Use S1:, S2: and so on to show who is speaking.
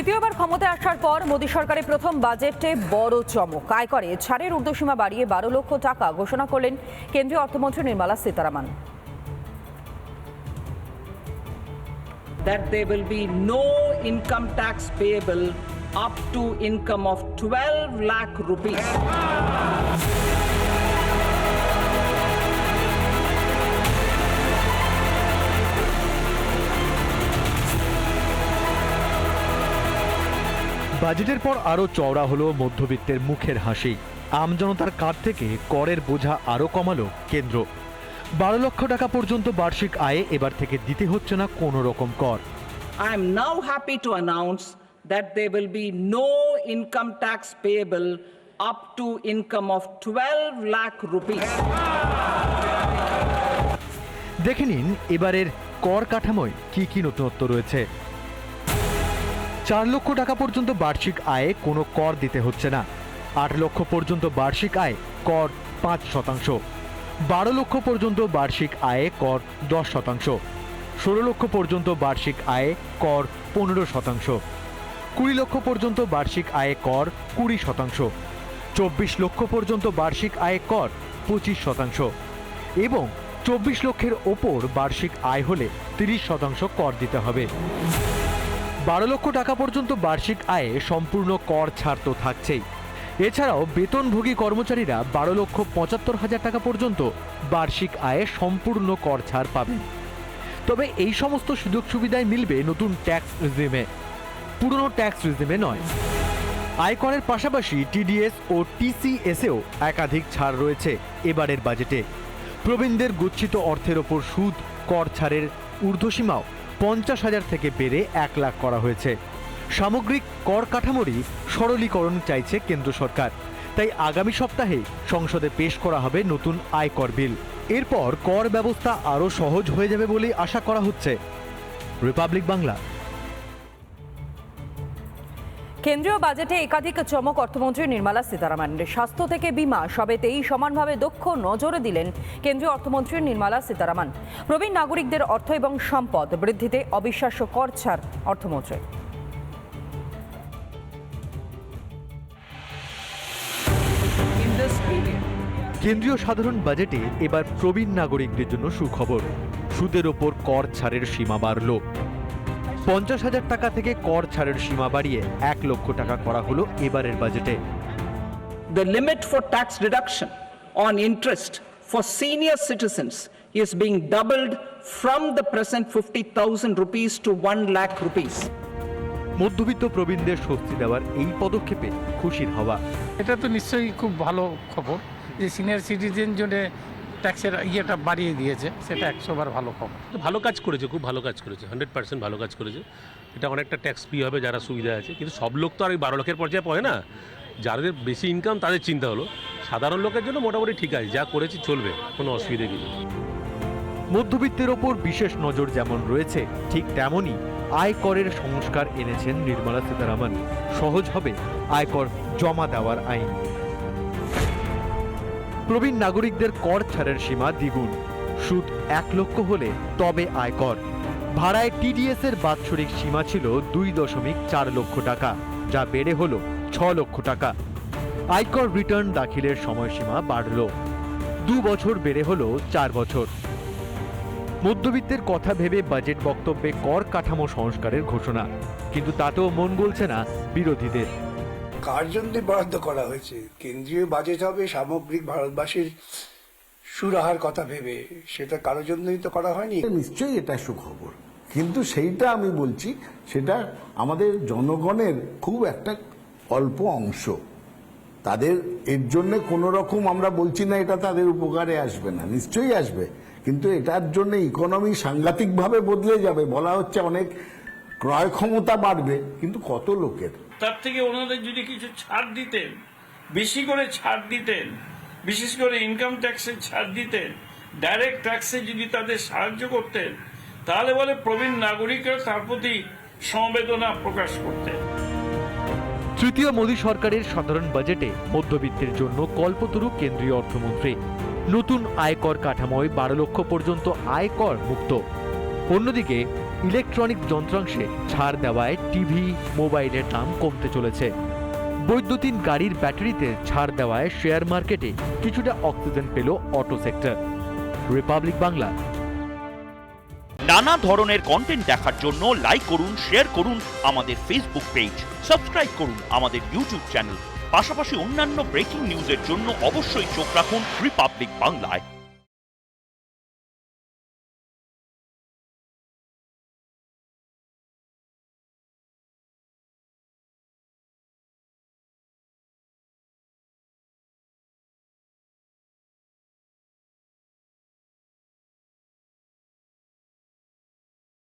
S1: তৃতীয়বার ক্ষমতায় আসার পর মোদী সরকারের প্রথম বাজেটে বড় চমক আয় করে ছাড়ের ঊর্ধ্বসীমা বাড়িয়ে বারো লক্ষ টাকা ঘোষণা করলেন কেন্দ্রীয় অর্থমন্ত্রী Nirmala Sitharaman
S2: that there will be no income tax payable up to income of 12 lakh rupees.
S3: বাজেটের পর আরও চওড়া হলো মধ্যবিত্তের মুখের হাসি। আমজনতার কাছ থেকে করের বোঝা আরও কমালো কেন্দ্র। বারো লক্ষ টাকা পর্যন্ত বার্ষিক আয়ে এবার থেকে দিতে হচ্ছে না কোনো রকম কর।
S2: I am now happy to announce that they will be no income tax payable up to income of 12 lakh rupees.
S3: দেখে নিন এবারের কর কাঠামোয় কি কি নতুনত্ব রয়েছে। চার লক্ষ টাকা পর্যন্ত বার্ষিক আয়ে কোনো কর দিতে হচ্ছে না। আট লক্ষ পর্যন্ত বার্ষিক আয় কর পাঁচ শতাংশ। বারো লক্ষ পর্যন্ত বার্ষিক আয়ে কর দশ শতাংশ। ষোলো লক্ষ পর্যন্ত বার্ষিক আয়ে কর পনেরো শতাংশ। কুড়ি লক্ষ পর্যন্ত বার্ষিক আয়ে কর কুড়ি শতাংশ। চব্বিশ লক্ষ পর্যন্ত বার্ষিক আয়ে কর পঁচিশ শতাংশ। এবং চব্বিশ লক্ষের ওপর বার্ষিক আয় হলে তিরিশ শতাংশ কর দিতে হবে। বারো লক্ষ টাকা পর্যন্ত বার্ষিক আয়ে সম্পূর্ণ কর ছাড় তো থাকছেই। এছাড়াও বেতনভোগী কর্মচারীরা বারো লক্ষ পঁচাত্তর হাজার টাকা পর্যন্ত বার্ষিক আয়ে সম্পূর্ণ কর ছাড় পাবেন। তবে এই সমস্ত সুযোগ সুবিধায় মিলবে নতুন ট্যাক্স রিজিমে। পুরনো ট্যাক্স রিজিমে নয়। আয়করের পাশাপাশি টিডিএস ও টিসিএসেও একাধিক ছাড় রয়েছে এবারের বাজেটে। প্রবীণদের গচ্ছিত অর্থের ওপর সুদ, কর ছাড়ের ঊর্ধ্বসীমাও পঞ্চাশ হাজার থেকে বেড়ে এক লাখ করা হয়েছে। সামগ্রিক কর কাঠামোরই সরলীকরণ চাইছে কেন্দ্র সরকার। তাই আগামী সপ্তাহে সংসদে পেশ করা হবে নতুন আয়কর বিল। এরপর কর ব্যবস্থা আরও সহজ হয়ে যাবে বলেই আশা করা হচ্ছে। রিপাবলিক বাংলা
S1: কেন্দ্রীয় বাজেটে একাধিক চমক অর্থমন্ত্রী নির্মলা সীতারামনের স্বাস্থ্য থেকে বিমা সবেতেই সমানভাবে দক্ষ নজরে দিলেন কেন্দ্রীয় অর্থমন্ত্রী নির্মলা সীতারামন। প্রবীণ নাগরিকদের অর্থ এবং সম্পদ বৃদ্ধিতে অবিশ্বাস্য কর ছাড় অর্থমন্ত্রী।
S3: কেন্দ্রীয় সাধারণ বাজেটে এবার প্রবীণ নাগরিকদের জন্য সুখবর। সুদের ওপর কর ছাড়ের সীমা বাড়ল। পঞ্চাশ হাজার টাকা থেকে কর ছাড়ের সীমা বাড়িয়ে এক লক্ষ টাকা করা হলো এবারের বাজেটে
S2: the limit for tax reduction on interest for senior citizens is being doubled from the present 50,000 rupees to 1 lakh rupees.
S3: মধ্যবিত্ত প্রবীণদের স্বস্তি দেওয়ার এই পদক্ষেপে খুশির হওয়া
S4: এটা তো নিশ্চয়ই খুব ভালো খবর যে সিনিয়র সিটিজেন জন্য ট্যাক্সের ইয়েটা বাড়িয়ে দিয়েছে সেটা একশো বার ভালো খবর।
S5: ভালো কাজ করেছে খুব ভালো কাজ করেছে হান্ড্রেড পার্সেন্ট ভালো কাজ করেছে। এটা অনেকটা ট্যাক্স ফ্রি হবে যারা সুবিধা আছে কিন্তু সব লোক তো আর ওই বারো লক্ষের পর্যায়ে পড়ে না। যাদের বেশি ইনকাম তাদের চিন্তা হলো সাধারণ লোকের জন্য মোটামুটি ঠিক আছে যা করেছি চলবে কোনো অসুবিধে কিছু নেই।
S3: মধ্যবিত্তের ওপর বিশেষ নজর যেমন রয়েছে ঠিক তেমনই আয়করের সংস্কার এনেছেন নির্মলা সীতারামন। সহজ হবে আয়কর জমা দেওয়ার আইন। প্রবীণ নাগরিকদের কর ছাড়ের সীমা দ্বিগুণ। সুদ এক লক্ষ হলে তবে আয়কর। ভাড়ায় টিডিএস এর বাৎসরিক সীমা ছিল দুই দশমিক চার লক্ষ টাকা, যা বেড়ে হল ছ লক্ষ টাকা। আয়কর রিটার্ন দাখিলের সময়সীমা বাড়ল। দু বছর বেড়ে হল চার বছর। মধ্যবিত্তের কথা ভেবে বাজেট বক্তব্যে কর কাঠামো সংস্কারের ঘোষণা, কিন্তু তাতেও মন গলছে না বিরোধীদের।
S6: কার জন্য বরাদ্দ করা হয়েছে। কেন্দ্রীয় বাজেট হবে সামগ্রিক ভারতবাসীর সুরাহার কথা ভেবে। সেটা কারোর জন্যই তো করা হয়নি।
S7: নিশ্চয়ই এটা সুখবর। কিন্তু সেইটা আমি বলছি, সেটা আমাদের জনগণের খুব একটা অল্প অংশ। তাদের এর জন্য কোনো রকম আমরা বলছি না, এটা তাদের উপকারে আসবে না। নিশ্চয়ই আসবে। কিন্তু এটার জন্য ইকোনমি সাংঘাতিকভাবে বদলে যাবে। বলা হচ্ছে অনেক ক্রয় ক্ষমতা বাড়বে। কিন্তু কত লোকের?
S8: তার থেকে ওনাদের যদি কিছু ছাড় দিতেন, বেশি করে ছাড় দিতেন, বিশেষ করে ইনকাম ট্যাক্সে ছাড় দিতেন ডাইরেক্ট ট্যাক্সে যদি তাদের সাহায্য করতেন, তাহলে বলে প্রবীণ নাগরিকরা তার প্রতি সমবেদনা প্রকাশ করতেন।
S3: তৃতীয় মোদী সরকারের সাধারণ বাজেটে মধ্যবিত্তের জন্য কল্পতরু কেন্দ্রীয় অর্থমন্ত্রী। নতুন আয়কর কাঠামোয় বারো লক্ষ পর্যন্ত আয়কর মুক্ত। অন্যদিকে ইলেকট্রনিক যন্ত্রাংশে ছাড় দেওয়ায় টিভি, মোবাইলের দাম কমতে চলেছে। বৈদ্যুতিন গাড়ির ব্যাটারিতে ছাড় দেওয়ায় শেয়ার মার্কেটে কিছুটা অক্সিজেন পেল অটো সেক্টর। রিপাবলিক বাংলা।
S9: নানা ধরনের কন্টেন্ট দেখার জন্য লাইক করুন শেয়ার করুন আমাদের ফেসবুক পেজ সাবস্ক্রাইব করুন আমাদের ইউটিউব চ্যানেল পাশাপাশি অন্যান্য ব্রেকিং নিউজের জন্য অবশ্যই চোখ রাখুন রিপাবলিক বাংলায়